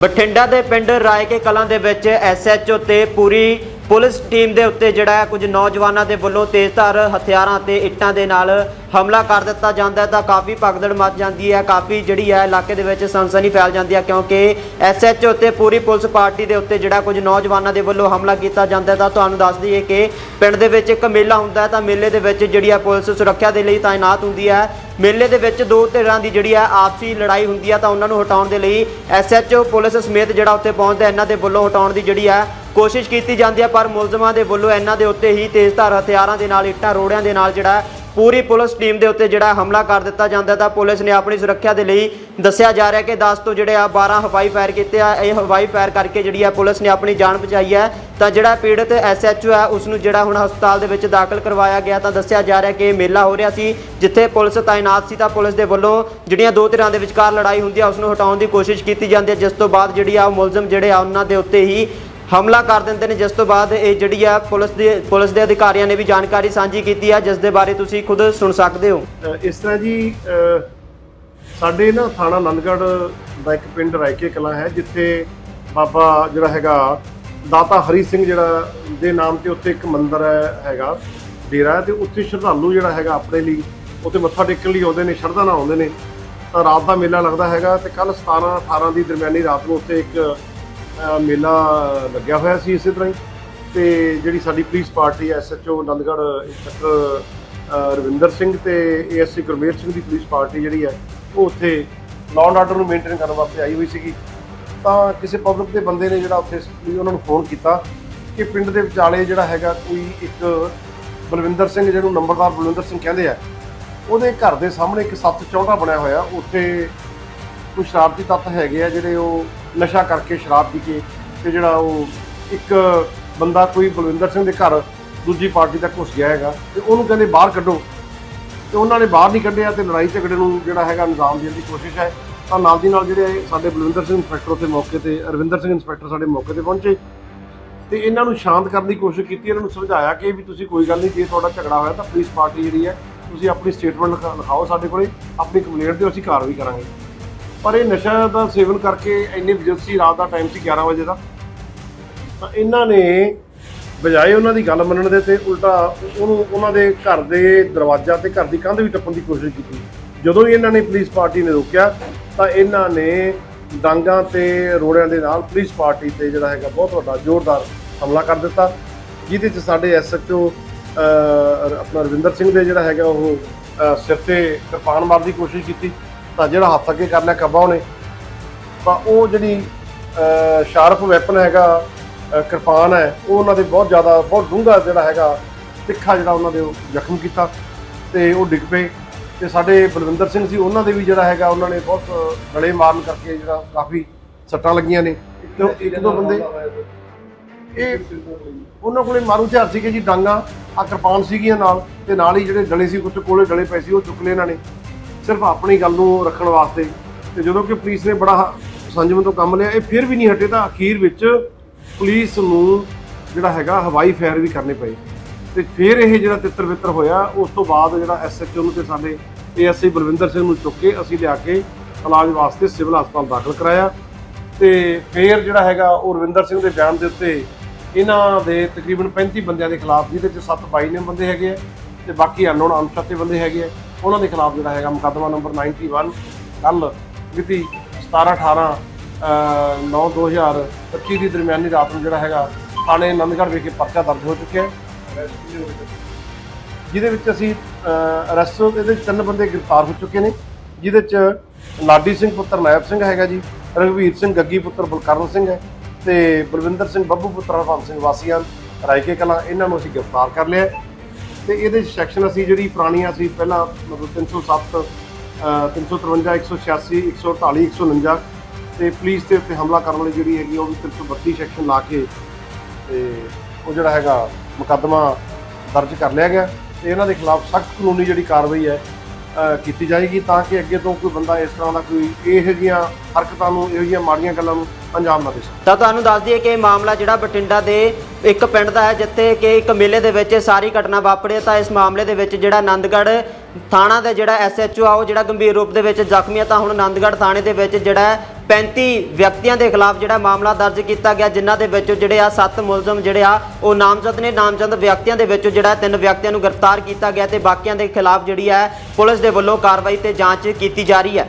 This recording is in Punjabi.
ਬਠਿੰਡਾ ਦੇ ਪਿੰਡ ਰਾਏਕੇ ਕਲਾਂ ਦੇ ਵਿੱਚ ਐਸਐਚਓ ਤੇ ਪੂਰੀ ਪੁਲਿਸ ਟੀਮ ਦੇ ਉੱਤੇ ਜਿਹੜਾ ਕੁਝ ਨੌਜਵਾਨਾਂ ਦੇ ਵੱਲੋਂ ਤੇਜ਼ਧਾਰ ਹਥਿਆਰਾਂ ਤੇ ਇੱਟਾਂ ਦੇ ਨਾਲ ਹਮਲਾ ਕਰ ਦਿੱਤਾ ਜਾਂਦਾ ਹੈ। ਤਾਂ ਕਾਫੀ ਭਗਦੜ ਮਚ ਜਾਂਦੀ ਹੈ। ਕਾਫੀ ਜਿਹੜੀ ਹੈ ਇਲਾਕੇ ਦੇ ਵਿੱਚ ਸਨਸਨੀ ਫੈਲ ਜਾਂਦੀ ਹੈ ਕਿਉਂਕਿ ਐਸਐਚਓ ਤੇ ਪੂਰੀ ਪੁਲਿਸ ਪਾਰਟੀ ਦੇ ਉੱਤੇ ਜਿਹੜਾ ਕੁਝ ਨੌਜਵਾਨਾਂ ਦੇ ਵੱਲੋਂ ਹਮਲਾ ਕੀਤਾ ਜਾਂਦਾ ਤਾਂ ਤੁਹਾਨੂੰ ਦੱਸ ਦਈਏ ਕਿ ਪਿੰਡ ਦੇ ਵਿੱਚ ਇੱਕ ਮੇਲਾ ਹੁੰਦਾ ਤਾਂ ਮੇਲੇ ਦੇ ਵਿੱਚ ਜਿਹੜੀ ਹੈ ਪੁਲਿਸ ਸੁਰੱਖਿਆ ਦੇ ਲਈ ਤਾਇਨਾਤ ਹੁੰਦੀ ਹੈ। ਮੇਲੇ ਦੇ ਵਿੱਚ ਦੋ ਧਿਰਾਂ ਦੀ ਜਿਹੜੀ ਹੈ ਆਪਸੀ ਲੜਾਈ ਹੁੰਦੀ ਹੈ ਤਾਂ ਉਹਨਾਂ ਨੂੰ ਹਟਾਉਣ ਦੇ ਲਈ ਐਸਐਚਓ ਪੁਲਿਸ ਸਮੇਤ ਜਿਹੜਾ ਉੱਥੇ ਪਹੁੰਚਦਾ, ਇਹਨਾਂ ਦੇ ਵੱਲੋਂ ਹਟਾਉਣ ਦੀ ਜਿਹੜੀ ਹੈ ਕੋਸ਼ਿਸ਼ ਕੀਤੀ ਜਾਂਦੀ ਹੈ ਪਰ ਮੁਲਜ਼ਮਾਂ ਦੇ ਵੱਲੋਂ ਇਹਨਾਂ ਦੇ ਉੱਤੇ ਹੀ ਤੇਜ਼ਧਾਰ ਹਥਿਆਰਾਂ ਦੇ ਨਾਲ, ਇੱਟਾਂ, ਰੋੜਿਆਂ ਦੇ ਨਾਲ ਜਿਹੜਾ ਪੂਰੀ ਪੁਲਿਸ ਟੀਮ ਦੇ ਉੱਤੇ ਜਿਹੜਾ ਹਮਲਾ ਕਰ ਦਿੱਤਾ ਜਾਂਦਾ ਤਾਂ ਪੁਲਿਸ ਨੇ ਆਪਣੀ ਸੁਰੱਖਿਆ ਦੇ ਲਈ ਦੱਸਿਆ ਜਾ ਰਿਹਾ ਕਿ 10 ਤੋਂ ਜਿਹੜੇ ਆ 12 ਹਵਾਈ ਫਾਇਰ ਕੀਤੇ ਆ, ਇਹ ਹਵਾਈ ਫਾਇਰ ਕਰਕੇ ਜਿਹੜੀ ਆ ਪੁਲਿਸ ਨੇ ਆਪਣੀ ਜਾਨ ਬਚਾਈ ਹੈ। ਤਾਂ ਜਿਹੜਾ ਪੀੜਤ ਐਸਐਚਓ ਹੈ ਉਸ ਨੂੰ ਜਿਹੜਾ ਹੁਣ ਹਸਪਤਾਲ ਦੇ ਵਿੱਚ ਦਾਖਲ ਕਰਵਾਇਆ ਗਿਆ, ਤਾਂ ਦੱਸਿਆ ਜਾ ਰਿਹਾ ਕਿ ਇਹ ਮੇਲਾ ਹੋ ਰਿਹਾ ਸੀ, ਜਿੱਥੇ ਪੁਲਿਸ ਤਾਇਨਾਤ ਸੀ, ਤਾਂ ਪੁਲਿਸ ਦੇ ਵੱਲੋਂ ਜਿਹੜੀਆਂ ਦੋ ਧਿਰਾਂ ਦੇ ਵਿਚਕਾਰ ਲੜਾਈ ਹੁੰਦੀ ਆ ਉਸ ਨੂੰ ਹਟਾਉਣ ਦੀ ਕੋਸ਼ਿਸ਼ ਕੀਤੀ ਜਾਂਦੀ ਹੈ, ਜਿਸ ਤੋਂ ਬਾਅਦ ਜਿਹੜੀ ਆ ਉਹ ਮੁਲਜ਼ਮ ਜਿਹੜੇ ਆ, ਉਹਨਾਂ ਦੇ ਉੱਤੇ ਹੀ ਹਮਲਾ ਕਰ ਦਿੰਦੇ ਨੇ। ਜਿਸ ਤੋਂ ਬਾਅਦ ਇਹ ਜਿਹੜੀ ਆ ਪੁਲਿਸ ਦੇ ਪੁਲਿਸ ਦੇ ਅਧਿਕਾਰੀਆਂ ਨੇ ਵੀ ਜਾਣਕਾਰੀ ਸਾਂਝੀ ਕੀਤੀ ਆ, ਜਿਸ ਦੇ ਬਾਰੇ ਤੁਸੀਂ ਖੁਦ ਸੁਣ ਸਕਦੇ ਹੋ। ਇਸ ਤਰ੍ਹਾਂ ਜੀ ਸਾਡੇ ਨਾ ਥਾਣਾ ਆਨੰਦਗੜ੍ਹ ਦਾ ਇੱਕ ਪਿੰਡ ਰਾਇਕੇ ਕਲਾਂ ਹੈ, ਜਿੱਥੇ ਬਾਬਾ ਜਿਹੜਾ ਹੈਗਾ ਦਾਤਾ ਹਰੀ ਸਿੰਘ ਜਿਹੜਾ ਦੇ ਨਾਮ ਤੇ ਉੱਥੇ ਇੱਕ ਮੰਦਿਰ ਹੈਗਾ, ਡੇਰਾ ਹੈ, ਤੇ ਉੱਥੇ ਸ਼ਰਧਾਲੂ ਜਿਹੜਾ ਹੈਗਾ ਆਪਣੇ ਲਈ ਉੱਥੇ ਮੱਥਾ ਟੇਕਣ ਲਈ ਆਉਂਦੇ ਨੇ, ਸ਼ਰਧਾ ਨਾਲ ਆਉਂਦੇ ਨੇ। ਤਾਂ ਰਾਤ ਦਾ ਮੇਲਾ ਲੱਗਦਾ ਹੈਗਾ ਤੇ ਕੱਲ 17 18 ਦੀ ਦਰਮਿਆਨੀ ਰਾਤ ਨੂੰ ਉੱਥੇ ਇੱਕ ਅ, ਮੇਲਾ ਲੱਗਿਆ ਹੋਇਆ ਸੀ ਇਸੇ ਤਰ੍ਹਾਂ ਹੀ। ਤੇ ਜਿਹੜੀ ਸਾਡੀ police party SHO Anandgarh inspector ਅ, ਰਵਿੰਦਰ ਸਿੰਘ ਤੇ ਏਐਸਸੀ ਗੁਰਮੇਰ ਸਿੰਘ ਦੀ ਪੁਲਿਸ ਪਾਰਟੀ ਜਿਹੜੀ ਹੈ ਉਹ ਉੱਥੇ ਲਾਅ ਐਂਡ ਆਰਡਰ ਨੂੰ ਮੇਨਟੇਨ ਕਰਨ ਵਾਸਤੇ ਆਈ ਹੋਈ ਸੀਗੀ। ਤਾਂ ਕਿਸੇ ਪਬਲਿਕ ਦੇ ਬੰਦੇ ਨੇ ਜਿਹੜਾ ਉੱਥੇ ਵੀ ਉਹਨਾਂ ਨੂੰ ਫੋਨ ਕੀਤਾ ਕਿ ਪਿੰਡ ਦੇ ਵਿਚਾਲੇ ਜਿਹੜਾ ਹੈਗਾ ਕੋਈ ਇੱਕ ਬਲਵਿੰਦਰ ਸਿੰਘ ਜਿਹਨੂੰ ਨੰਬਰਦਾਰ ਬਲਵਿੰਦਰ ਸਿੰਘ ਕਹਿੰਦੇ ਆ ਉਹਦੇ ਘਰ ਦੇ ਸਾਹਮਣੇ ਇੱਕ ਸੱਤ ਚੌਂਟਾ ਬਣਿਆ ਹੋਇਆ ਉੱਥੇ ਕੁਝ ਸ਼ਰਾਰਤੀ ਤੱਤ ਹੈਗੇ ਆ ਜਿਹੜੇ ਉਹ ਨਸ਼ਾ ਕਰਕੇ ਸ਼ਰਾਬ ਪੀ ਕੇ ਤੇ ਜਿਹੜਾ ਉਹ ਇੱਕ ਬੰਦਾ ਕੋਈ ਬਲਵਿੰਦਰ ਸਿੰਘ ਦੇ ਘਰ ਦੂਜੀ ਪਾਰਟੀ ਦਾ ਘੁਸ ਗਿਆ ਹੈਗਾ ਤੇ ਉਹਨੂੰ ਕਹਿੰਦੇ ਬਾਹਰ ਕੱਢੋ। ਤੇ ਉਹਨਾਂ ਨੇ ਬਾਹਰ ਨਹੀਂ ਕੱਢਿਆ ਤੇ ਲੜਾਈ ਝਗੜੇ ਨੂੰ ਜਿਹੜਾ ਹੈਗਾ ਅੰਜਾਮ ਦੇਣ ਦੀ ਕੋਸ਼ਿਸ਼ ਹੈ। ਤਾਂ ਨਾਲ ਦੀ ਨਾਲ ਜਿਹੜੇ ਸਾਡੇ ਬਲਵਿੰਦਰ ਸਿੰਘ ਇੰਸਪੈਕਟਰ ਉੱਥੇ ਮੌਕੇ ਤੇ, ਅਰਵਿੰਦਰ ਸਿੰਘ ਇੰਸਪੈਕਟਰ ਸਾਡੇ ਮੌਕੇ ਤੇ ਪਹੁੰਚੇ। ਤੇ ਇਹਨਾਂ ਨੂੰ ਸ਼ਾਂਤ ਕਰਨ ਦੀ ਕੋਸ਼ਿਸ਼ ਕੀਤੀ, ਇਹਨਾਂ ਨੂੰ ਸਮਝਾਇਆ ਕਿ ਵੀ ਤੁਸੀਂ ਕੋਈ ਗੱਲ ਨਹੀਂ, ਜੇ ਤੁਹਾਡਾ ਝਗੜਾ ਹੋਇਆ ਤਾਂ ਪੁਲਿਸ ਪਾਰਟੀ ਜਿਹੜੀ ਹੈ, ਤੁਸੀਂ ਆਪਣੀ ਸਟੇਟਮੈਂਟ ਲਿਖਾਓ ਸਾਡੇ ਕੋਲੇ, ਆਪਣੀ ਕੰਪਲੇਂਟ ਦਿਓ ਅਸੀਂ ਕਾਰਵਾਈ ਕਰਾਂਗੇ। ਪਰ ਇਹ ਨਸ਼ਾ ਦਾ ਸੇਵਨ ਕਰਕੇ ਇੰਨੀ ਵਿਜਿਲਸੀ ਰਾਤ ਦਾ ਟਾਈਮ ਸੀ 11 ਵਜੇ ਦਾ। ਤਾਂ ਇਹਨਾਂ ਨੇ ਬਜਾਏ ਉਹਨਾਂ ਦੀ ਗੱਲ ਮੰਨਣ ਦੇ ਤੇ ਉਲਟਾ ਉਹਨੂੰ ਉਹਨਾਂ ਦੇ ਘਰ ਦੇ ਦਰਵਾਜ਼ਾ ਤੇ ਘਰ ਦੀ ਕੰਧ ਵੀ ਟੱਪਣ ਦੀ ਕੋਸ਼ਿਸ਼ ਕੀਤੀ। ਜਦੋਂ ਹੀ ਇਹਨਾਂ ਨੇ ਪੁਲਿਸ ਪਾਰਟੀ ਨੇ ਰੋਕਿਆ, ਤਾਂ ਇਹਨਾਂ ਨੇ ਡਾਂਗਾਂ ਤੇ ਰੋੜਿਆਂ ਦੇ ਨਾਲ ਪੁਲਿਸ ਪਾਰਟੀ ਤੇ ਜਿਹੜਾ ਹੈਗਾ ਬਹੁਤ ਵੱਡਾ ਜ਼ੋਰਦਾਰ ਹਮਲਾ ਕਰ ਦਿੱਤਾ। ਜਿਹਦੇ ਚ ਸਾਡੇ ਐਸਐਚਓ ਆਪਣਾ ਰਵਿੰਦਰ ਸਿੰਘ ਦੇ ਜਿਹੜਾ ਹੈਗਾ ਉਹ ਸਿਰ ਤੇ ਕਿਰਪਾਨ ਮਾਰਨ ਦੀ ਕੋਸ਼ਿਸ਼ ਕੀਤੀ। ਤਾਂ ਜਿਹੜਾ ਹੱਥ ਅੱਗੇ ਕਰ ਲਿਆ ਕੱਬਾ ਉਹਨੇ। ਤਾਂ ਉਹ ਜਿਹੜੀ ਸ਼ਾਰਪ ਵੈਪਨ ਹੈਗਾ ਕਿਰਪਾਨ ਹੈ, ਉਹ ਉਹਨਾਂ ਦੇ ਬਹੁਤ ਜ਼ਿਆਦਾ, ਬਹੁਤ ਡੂੰਘਾ ਜਿਹੜਾ ਹੈਗਾ, ਤਿੱਖਾ ਜਿਹੜਾ ਉਹਨਾਂ ਦੇ ਉਹ ਜ਼ਖਮ ਕੀਤਾ ਤੇ ਉਹ ਡਿੱਗ ਪਏ। ਤੇ ਸਾਡੇ ਬਲਵਿੰਦਰ ਸਿੰਘ ਸੀ, ਉਹਨਾਂ ਦੇ ਵੀ ਜਿਹੜਾ ਹੈਗਾ, ਉਹਨਾਂ ਨੇ ਬਹੁਤ ਗਲੇ ਮਾਰਨ ਕਰਕੇ ਜਿਹੜਾ ਕਾਫੀ ਸੱਟਾਂ ਲੱਗੀਆਂ ਨੇ। ਤੇ ਇੱਕ ਦੋ ਬੰਦੇ ਇਹ ਉਹਨਾਂ ਕੋਲੇ ਮਾਰੂ ਹਥਿਆਰ ਸੀਗੇ ਜੀ, ਡਾਂਗਾ। ਆ ਕਿਰਪਾਨ ਸੀਗੀਆਂ ਨਾਲ, ਤੇ ਨਾਲ ਹੀ ਜਿਹੜੇ ਡਲੇ ਸੀ ਕੁਝ ਕੋਲੇ ਡਲੇ ਪਏ ਸੀ, ਉਹ ਚੁੱਕ ਲਏ ਇਹਨਾਂ ਨੇ। ਸਿਰਫ ਆਪਣੀ ਗੱਲ ਨੂੰ ਰੱਖਣ ਵਾਸਤੇ। ਤੇ ਜਦੋਂ ਕਿ ਪੁਲਿਸ ਨੇ ਬੜਾ ਸੰਜਮ ਤੋਂ ਕੰਮ ਲਿਆ, ਇਹ ਫਿਰ ਵੀ ਨਹੀਂ ਹਟੇ ਤਾਂ ਅਖੀਰ ਵਿੱਚ ਪੁਲਿਸ ਨੂੰ ਜਿਹੜਾ ਹੈਗਾ ਹਵਾਈ ਫਾਇਰ ਵੀ ਕਰਨੇ ਪਏ। ਤੇ ਫਿਰ ਇਹ ਜਿਹੜਾ ਤਿੱਤਰ ਬਿੱਤਰ ਹੋਇਆ, ਉਸ ਤੋਂ ਬਾਅਦ ਜਿਹੜਾ ਐਸਐਚਓ ਨੂੰ ਤੇ ਸਾਡੇ ਏਐਸਆਈ ਬਲਵਿੰਦਰ ਸਿੰਘ ਨੂੰ ਚੁੱਕ ਕੇ ਅਸੀਂ ਲਿਆ ਕੇ ਇਲਾਜ ਵਾਸਤੇ ਸਿਵਲ ਹਸਪਤਾਲ ਦਾਖਲ ਕਰਾਇਆ। ਤੇ ਫਿਰ ਜਿਹੜਾ ਹੈਗਾ ਉਹ ਰਵਿੰਦਰ ਸਿੰਘ ਦੇ ਬਿਆਨ ਦੇ ਉੱਤੇ ਇਹਨਾਂ ਦੇ ਤਕਰੀਬਨ 35 ਬੰਦਿਆਂ ਦੇ ਖਿਲਾਫ, ਜਿਹਦੇ ਚ 7 22 ਨੇ ਬੰਦੇ ਹੈਗੇ ਆ, ਤੇ ਬਾਕੀ ਅਨਨੋਨ ਅਨਸ਼ਾਤੇ ਬੰਦੇ ਹੈਗੇ ਆ। ਉਹਨਾਂ ਦੇ ਖਿਲਾਫ ਜਿਹੜਾ ਹੈਗਾ ਮੁਕੱਦਮਾ ਨੰਬਰ 91 ਕੱਲ ਮਿਤੀ 17 18 9 2025 ਦੀ ਦਰਮਿਆਨੀ ਰਾਤ ਨੂੰ ਜਿਹੜਾ ਹੈਗਾ ਥਾਣੇ ਆਨੰਦਗੜ੍ਹ ਵਿਖੇ ਪਰਚਾ ਦਰਜ ਹੋ ਚੁੱਕਿਆ ਹੈ। ਜਿਹਦੇ ਵਿੱਚ ਅਸੀਂ ਅਰੈਸਟ ਇਹਦੇ ਤਿੰਨ ਬੰਦੇ ਗ੍ਰਿਫਤਾਰ ਹੋ ਚੁੱਕੇ ਨੇ, ਜਿਹਦੇ ਚ ਲਾਡੀ ਸਿੰਘ ਪੁੱਤਰ, ਨਾਇਬ ਸਿੰਘ ਹੈਗਾ ਜੀ, ਰਘਵੀਰ ਸਿੰਘ ਗੱਗੀ ਪੁੱਤਰ, ਬਲਕਰਨ ਸਿੰਘ ਹੈ ਤੇ ਬਲਵਿੰਦਰ ਸਿੰਘ ਬੱਬੂ ਪੁੱਤਰ ਹਰਪੰਤ ਸਿੰਘ ਵਾਸੀਆਂ, ਰਾਇਕੇ ਕਲਾਂ, ਇਹਨਾਂ ਨੂੰ ਅਸੀਂ ਗ੍ਰਿਫਤਾਰ ਕਰ ਲਿਆ ਤੇ ਇਹਦੇ ਸੈਕਸ਼ਨ ਅਸੀਂ ਜਿਹੜੀ ਪੁਰਾਣੀਆਂ ਸੀ, ਪਹਿਲਾਂ ਮਤਲਬ 307 ਅਹ 353 186 148 149 ਤੇ ਪੁਲਿਸ ਦੇ ਉੱਤੇ ਹਮਲਾ ਕਰਨ ਵਾਲੀ ਜਿਹੜੀ ਹੈਗੀ ਉਹ ਵੀ 332 ਸੈਕਸ਼ਨ ਲਾ ਕੇ ਤੇ ਉਹ ਜਿਹੜਾ ਹੈਗਾ ਮੁਕੱਦਮਾ ਦਰਜ ਕਰ ਲਿਆ ਗਿਆ। ਤੇ ਇਹਨਾਂ ਦੇ ਖਿਲਾਫ ਸਖਤ ਕਾਨੂੰਨੀ ਜਿਹੜੀ ਕਾਰਵਾਈ ਹੈ ਕੀਤੀ ਜਾਏਗੀ ਤਾਂ ਕਿ ਅੱਗੇ ਤੋਂ ਕੋਈ ਬੰਦਾ ਇਸ ਤਰ੍ਹਾਂ ਦਾ ਕੋਈ ਇਹੋ ਜਿਹੀਆਂ ਹਰਕਤਾਂ ਨੂੰ, ਇਹੋ ਜਿਹੀਆਂ ਮਾੜੀਆਂ ਗੱਲਾਂ ਨੂੰ ਅੰਜਾਮ ਨਾ ਦੇ ਸਕੇ। ਤਾਂ ਤੁਹਾਨੂੰ ਦੱਸ ਦਈਏ ਕਿ ਇਹ ਮਾਮਲਾ ਜਿਹੜਾ ਬਠਿੰਡਾ ਦੇ ਇੱਕ ਪਿੰਡ ਦਾ ਹੈ, ਜਿੱਥੇ ਕਿ ਇੱਕ ਮੇਲੇ ਦੇ ਵਿੱਚ ਸਾਰੀ ਘਟਨਾ ਵਾਪਰੀ ਹੈ ਤਾਂ ਇਸ ਮਾਮਲੇ ਦੇ ਵਿੱਚ ਜਿਹੜਾ ਆਨੰਦਗੜ੍ਹ ਥਾਣਾ ਦਾ ਜਿਹੜਾ ਐਸਐਚਓ ਆ, ਉਹ ਜਿਹੜਾ ਗੰਭੀਰ ਰੂਪ ਦੇ ਵਿੱਚ ਜ਼ਖਮੀ ਹੈ ਤਾਂ ਹੁਣ ਆਨੰਦਗੜ੍ਹ ਥਾਣੇ ਦੇ ਵਿੱਚ ਜਿਹੜਾ 35 ਵਿਅਕਤੀਆਂ ਦੇ ਖਿਲਾਫ ਜਿਹੜਾ ਮਾਮਲਾ ਦਰਜ ਕੀਤਾ ਗਿਆ, ਜਿਨ੍ਹਾਂ ਦੇ ਵਿੱਚੋਂ ਜਿਹੜੇ ਆ 7 ਮੁਲਜ਼ਮ ਜਿਹੜੇ ਆ, ਉਹ ਨਾਮਜ਼ਦ ਨੇ। ਨਾਮਜ਼ਦ ਵਿਅਕਤੀਆਂ ਦੇ ਵਿੱਚੋਂ ਜਿਹੜਾ ਤਿੰਨ ਵਿਅਕਤੀਆਂ ਨੂੰ ਗ੍ਰਿਫਤਾਰ ਕੀਤਾ ਗਿਆ ਤੇ ਬਾਕੀਆਂ ਦੇ ਖਿਲਾਫ ਜਿਹੜੀ ਹੈ ਪੁਲਿਸ ਦੇ ਵੱਲੋਂ ਕਾਰਵਾਈ ਤੇ ਜਾਂਚ ਕੀਤੀ ਜਾ ਰਹੀ ਹੈ।